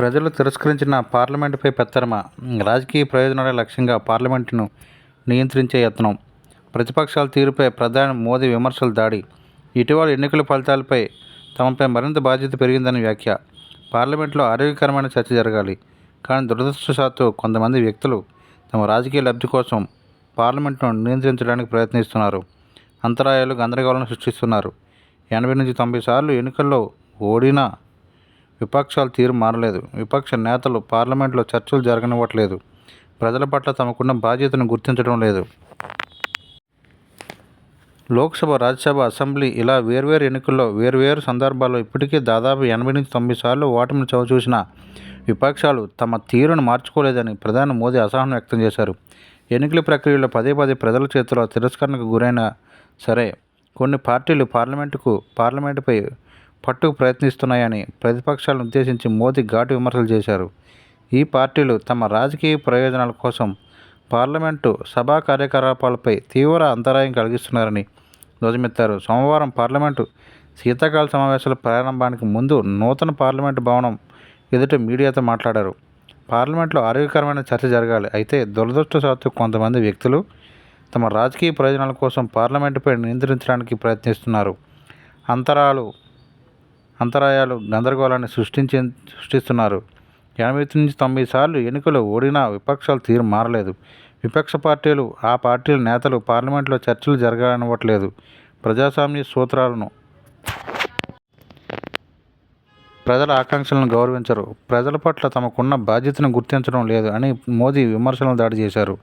ప్రజలు తిరస్కరించిన పార్లమెంటుపై పెత్తరమ. రాజకీయ ప్రయోజనాల లక్ష్యంగా పార్లమెంటును నియంత్రించే యత్నం. ప్రతిపక్షాల తీరుపై ప్రధాని మోదీ విమర్శలు దాడి. ఇటీవల ఎన్నికల ఫలితాలపై తమపై మరింత బాధ్యత పెరిగిందని వ్యాఖ్య. పార్లమెంట్లో ఆరోగ్యకరమైన చర్చ జరగాలి. కానీ దురదృష్టవశాత్తు కొంతమంది వ్యక్తులు తమ రాజకీయ లబ్ధి కోసం పార్లమెంట్ను నియంత్రించడానికి ప్రయత్నిస్తున్నారు. అంతరాయాలు గందరగోళం సృష్టిస్తున్నారు. ఎనభై నుంచి తొంభై సార్లు ఎన్నికల్లో ఓడినా విపక్షాల తీరు మారలేదు. విపక్ష నేతలు పార్లమెంట్లో చర్చలు జరగనివ్వట్లేదు. ప్రజల పట్ల తమకున్న బాధ్యతను గుర్తించడం లేదు. లోక్సభ రాజ్యసభ అసెంబ్లీ ఇలా వేర్వేరు ఎన్నికల్లో వేర్వేరు సందర్భాల్లో ఇప్పటికే దాదాపు ఎనభై నుంచి తొంభై సార్లు ఓటమిని చవిచూసిన విపక్షాలు తమ తీరును మార్చుకోలేదని ప్రధాని మోదీ అసహనం వ్యక్తం చేశారు. ఎన్నికల ప్రక్రియలో పదే పదే ప్రజల చేతిలో తిరస్కరణకు గురైన సరే కొన్ని పార్టీలు పార్లమెంటుకు పార్లమెంటుపై పట్టుకు ప్రయత్నిస్తున్నాయని ప్రతిపక్షాలను ఉద్దేశించి మోదీ ఘాటు విమర్శలు చేశారు. ఈ పార్టీలు తమ రాజకీయ ప్రయోజనాల కోసం పార్లమెంటు సభా కార్యకలాపాలపై తీవ్ర అంతరాయం కలిగిస్తున్నారని ధ్వజమెత్తారు. సోమవారం పార్లమెంటు శీతాకాల సమావేశాల ప్రారంభానికి ముందు నూతన పార్లమెంటు భవనం ఎదుట మీడియాతో మాట్లాడారు. పార్లమెంట్లో ఆరోగ్యకరమైన చర్చ జరగాలి. అయితే దురదృష్టశాత్తు కొంతమంది వ్యక్తులు తమ రాజకీయ ప్రయోజనాల కోసం పార్లమెంటుపై నియంత్రించడానికి ప్రయత్నిస్తున్నారు. అంతరాలు అంతరాయాలు గందరగోళాన్ని సృష్టించే సృష్టిస్తున్నారు. ఎనభై నుంచి తొంభై సార్లు ఎన్నికలు ఓడినా విపక్షాల తీరు మారలేదు. విపక్ష పార్టీలు ఆ పార్టీల నేతలు పార్లమెంట్లో చర్చలు జరగనివ్వట్లేదు. ప్రజాస్వామ్య సూత్రాలను ప్రజల ఆకాంక్షలను గౌరవించరు. ప్రజల పట్ల తమకున్న బాధ్యతను గుర్తించడం లేదు అని మోదీ విమర్శలను దాడి చేశారు.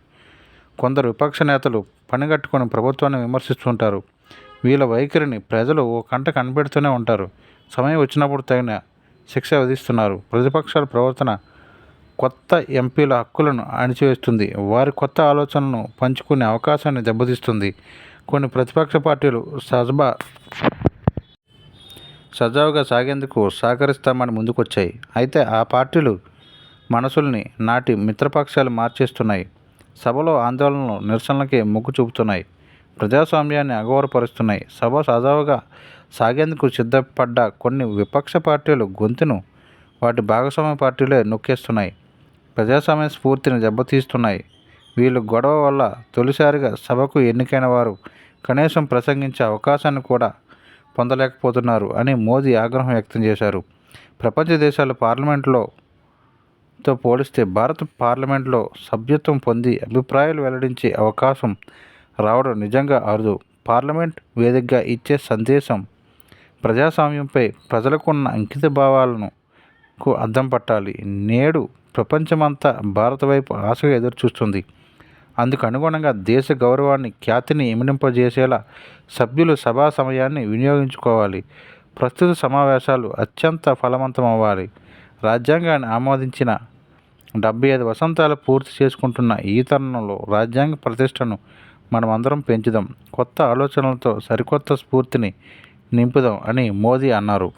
కొందరు విపక్ష నేతలు పనిగట్టుకొని ప్రభుత్వాన్ని విమర్శిస్తుంటారు. వీళ్ళ వైఖరిని ప్రజలు ఓ కంట కనిపెడుతూనే ఉంటారు. సమయం వచ్చినప్పుడు తగిన శిక్ష విధిస్తున్నారు. ప్రతిపక్షాల ప్రవర్తన కొత్త ఎంపీల హక్కులను అణిచివేస్తుంది. వారి కొత్త ఆలోచనలను పంచుకునే అవకాశాన్ని దెబ్బతీస్తుంది. కొన్ని ప్రతిపక్ష పార్టీలు సజబా సజావుగా సాగేందుకు సహకరిస్తామని ముందుకొచ్చాయి. అయితే ఆ పార్టీలు మనసుల్ని నాటి మిత్రపక్షాలు మార్చేస్తున్నాయి. సభలో ఆందోళనలు నిరసనలకే మొగ్గు చూపుతున్నాయి. ప్రజాస్వామ్యాన్ని అగౌరవపరుస్తున్నాయి. సభ సజావుగా సాగేందుకు సిద్ధపడ్డ కొన్ని విపక్ష పార్టీలు గొంతును వాటి భాగస్వామ్య పార్టీలే నొక్కేస్తున్నాయి. ప్రజాస్వామ్య స్ఫూర్తిని దెబ్బతీస్తున్నాయి. వీళ్ళు గొడవ వల్ల తొలిసారిగా సభకు ఎన్నికైన వారు కనీసం ప్రసంగించే అవకాశాన్ని కూడా పొందలేకపోతున్నారు అని మోదీ ఆగ్రహం వ్యక్తం చేశారు. ప్రపంచ దేశాల పార్లమెంట్లో తో పోలిస్తే భారత పార్లమెంట్లో సభ్యత్వం పొంది అభిప్రాయాలు వెల్లడించే అవకాశం రావడం నిజంగా అరుదు. పార్లమెంట్ వేదికగా ఇచ్చే సందేశం ప్రజాస్వామ్యంపై ప్రజలకున్న అంకిత భావాలను అద్దం పట్టాలి. నేడు ప్రపంచమంతా భారత వైపు ఆశగా ఎదురుచూస్తుంది. అందుకు అనుగుణంగా దేశ గౌరవాన్ని ఖ్యాతిని ఇమిడింపజేసేలా సభ్యులు సభా సమయాన్ని వినియోగించుకోవాలి. ప్రస్తుత సమావేశాలు అత్యంత ఫలవంతం అవ్వాలి రాజ్యాంగాన్ని ఆమోదించిన డెబ్బై ఐదు వసంతాలు పూర్తి చేసుకుంటున్న ఈ తరుణంలో రాజ్యాంగ ప్రతిష్టను మనమందరం పెంచుదాం. కొత్త ఆలోచనలతో సరికొత్త స్ఫూర్తిని నింపుదాం అని మోదీ అన్నారు.